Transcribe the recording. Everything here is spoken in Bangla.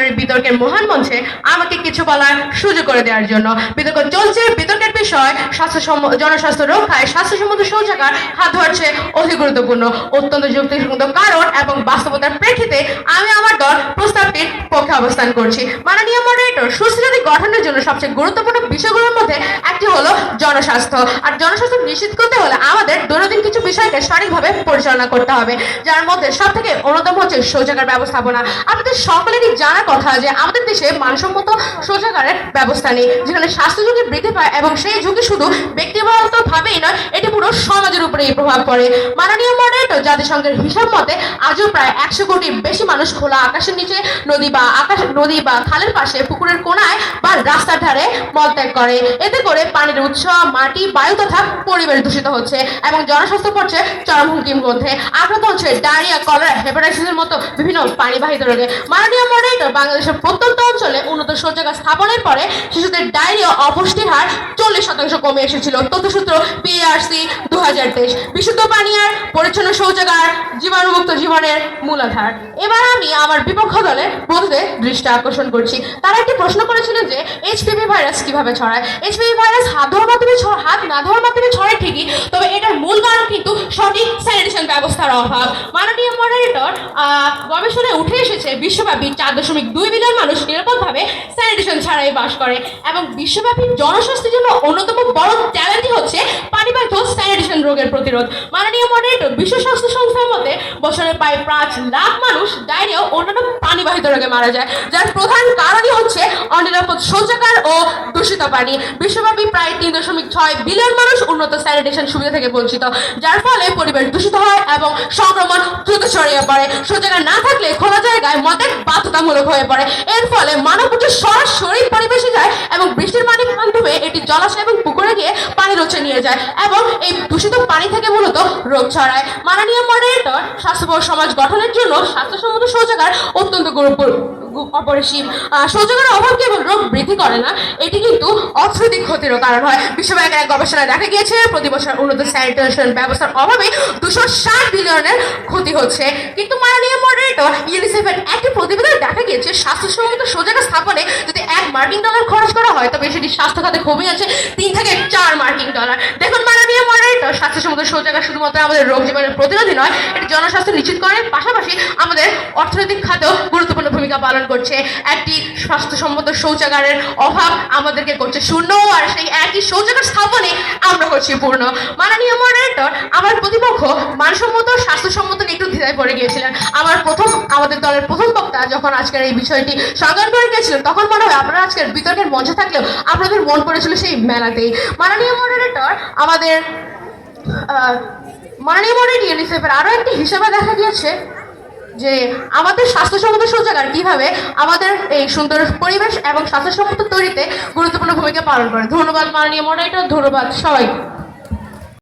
এই বিতর্কের মহান মঞ্চে আমাকে কিছু বলার সুযোগ করে দেওয়ার জন্য। বিতর্ক চলছে, বিতর্কের বিষয়, স্বাস্থ্য জনস্বাস্থ্য রক্ষায় স্বাস্থ্যসম্মত শৌচাগার হাত ধরছে অতি গুরুত্বপূর্ণ, অত্যন্ত যুক্তিসঙ্গত কারণ এবং বাস্তবতার প্রেক্ষিতে আমি আমার দল প্রস্তাবটির পক্ষে অবস্থান করছি। মাননীয় মডারেটর সুস্থিতি গঠনের জন্য সবচেয়ে গুরুত্বপূর্ণ বিষয়গুলোর মধ্যে একটি হলো জনস্বাস্থ্য। আর জনস্বাস্থ্য নিশ্চিত করতে হলে আমাদের দৈনন্দিন কিছু বিষয়কে সঠিকভাবে পরিচালনা করতে হবে, যার মধ্যে সব থেকে অন্যতম হচ্ছে শৌচাগার ব্যবস্থাপনা। আপনাদের সকলেরই জানা কথা যে আমাদের দেশে মানসম্মত শৌচাগারের ব্যবস্থা নেই, যেখানে স্বাস্থ্য ঝুঁকি বৃদ্ধি পায় এবং সেই ঝুঁকি শুধু ব্যক্তিগত ভাবেই নয় এটি পুরো সমাজের উপরেই প্রভাব পড়ে। মাননীয় মডারেটর জাতিসংঘের হিসাব মতে আজও প্রায় একশো কোটির বেশি মানুষ খোলা আকাশের নিচে, নদী বা আকাশ, নদী বা খালের পাশে পুকুরের কোনায় বা রাস্তার ধারে মলত্যাগ করে। এতে করে পানির উৎস, মাটি, বায়ু তথা পরিবেশ দূষিত হচ্ছে এবং জনস্বাস্থ্য পড়ছে চরম হুমকির মধ্যে। আক্রান্ত হচ্ছে ডায়রিয়া, কলেরা, হেপাটাইটিসের মতো বিভিন্ন পানিবাহিত রোগে। মাননীয় মডারেটর বাংলাদেশের প্রত্যন্ত অঞ্চলে উন্নত শৌচাগার স্থাপনের পরে শিশুদের ডায়রিয়া অপুষ্টির হার চল্লিশ শতাংশ কমে এসেছিল। তথ্যসূত্র পিআরসি দু হাজার তেইশ। বিশুদ্ধ পানীয় পরিচ্ছন্ন শৌচাগার, জীবাণুমুক্ত জীবনের মূলাধার এবার আমি আমার বিপক্ষ দলের বন্ধুদের দৃষ্টি আকর্ষণ করছি। তারা একটি প্রশ্ন করেছিলেন যে এইচপিভি ভাইরাস কীভাবে ছড়ায়? এইচপিভি ভাইরাস হাত ধোয়ার মাধ্যমে হাত না ধোয়ার মাধ্যমে ছড়ায় ঠিকই, তবে এটার মূল কারণ কিন্তু সঠিক স্যানিটেশন ব্যবস্থার অভাব। মাননীয় মডারেটর গবেষণায় উঠে এসেছে, বিশ্বব্যাপী চার দশমিক দুই বিলিয়ন মানুষ নিরাপদভাবে স্যানিটেশন ছাড়াই বাস করে। এবং বিশ্বব্যাপী জনস্বাস্থ্যের জন্য অন্যতম বড় চ্যালেঞ্জই হচ্ছে রোগের প্রতিরোধ। মাননীয় মডারেটর বিশ্ব স্বাস্থ্য সংস্থার মতে বছরে প্রায় পাঁচ লাখ মানুষ ডায়রিয়া ও অন্যান্য পানিবাহিত রোগে মারা যায়। যার প্রধান কারণই হচ্ছে অনিরাপদ শৌচাগার ও দূষিত পানি। বিশ্বব্যাপী প্রায় তিন দশমিক ছয় বিলিয়ন মানুষ উন্নত স্যানিটেশন সুবিধা থেকে বঞ্চিত। যার ফলে পরিবেশ দূষিত হয় এবং সংক্রমণ দ্রুত ছড়িয়ে পড়ে। শৌচাগার না থাকলে খোলা জায়গায় মতের বাধ্যতামূলক হয়ে পড়ে। এর ফলে মানব উচিত সরাসরি পরিবেশে যায় এবং বৃষ্টির পানির মাধ্যমে এটি জলাশয় এবং পুকুরে গিয়ে পানির উৎসে নিয়ে যায়। এবং এই দূষিত পানি থেকে মূলত রোগ ছড়ায়। মাননীয় মডারেটর স্বাস্থ্যকর সমাজ গঠনের জন্য স্বাস্থ্যসম্মত শৌচাগার অত্যন্ত অপরিসীম। শৌচাগার অভাব কেবল রোগ বৃদ্ধি করে না, এটি কিন্তু অর্থনৈতিক ক্ষতিরও কারণ হয়। বিশ্বব্যাংকের এক গবেষণায় দেখা গিয়েছে, প্রতি বছর উন্নত স্যানিটেশন ব্যবস্থার অভাবে দুশো ষাট বিলিয়নের ক্ষতি হচ্ছে। কিন্তু মাননীয় মডারেটর ইউনিসেফের একটি প্রতিবেদনে দেখা গিয়েছে, স্বাস্থ্যসম্মত শৌচাগার স্থাপনে যদি এক মার্কিন ডলার খরচ করা হয়, তবে সেটি স্বাস্থ্য খাতে কমে আছে তিন থেকে চার মার্কিন ডলার। দেখুন মাননীয় স্বাস্থ্যসম্মত শৌচাগার শুধুমাত্র আমাদের রোগ জীবনের প্রতিরোধী নয়, এটি জনস্বাস্থ্য নিশ্চিত করার পাশাপাশি আমাদের অর্থনৈতিক খাতেও গুরুত্বপূর্ণ ভূমিকা পালন করছে। একটি স্বাস্থ্যসম্মত শৌচাগারের অভাব আমাদেরকে করছে শূন্য, আর সেই একই শৌচাগার স্থাপনে আমরা করছি পূর্ণ। মাননীয় মডারেটর আমার প্রতিপক্ষ মানসম্মত, স্বাস্থ্যসম্মত নিয়ে একটু দ্বিধায় পড়ে গিয়েছিলেন। আমার প্রথম, আমাদের দলের প্রথম বক্তা যখন আজকের এই বিষয়টি সংজ্ঞান করে গিয়েছিলেন, তখন মনে হয় আপনারা আজকের বিতর্কের মঞ্চে থাকলেও আপনাদের মন পড়েছিল সেই মেলাতেই। মাননীয় মডারেটর আমাদের মাননীয় মডারেটর ইউনিসেফের আরও একটি হিসেবে দেখা গিয়েছে যে আমাদের স্বাস্থ্যসম্মত শৌচাগার কীভাবে আমাদের এই সুন্দর পরিবেশ এবং স্বাস্থ্যসম্মত তৈরিতে গুরুত্বপূর্ণ ভূমিকা পালন করে। ধন্যবাদ মাননীয় মডারেটর ধন্যবাদ সবাই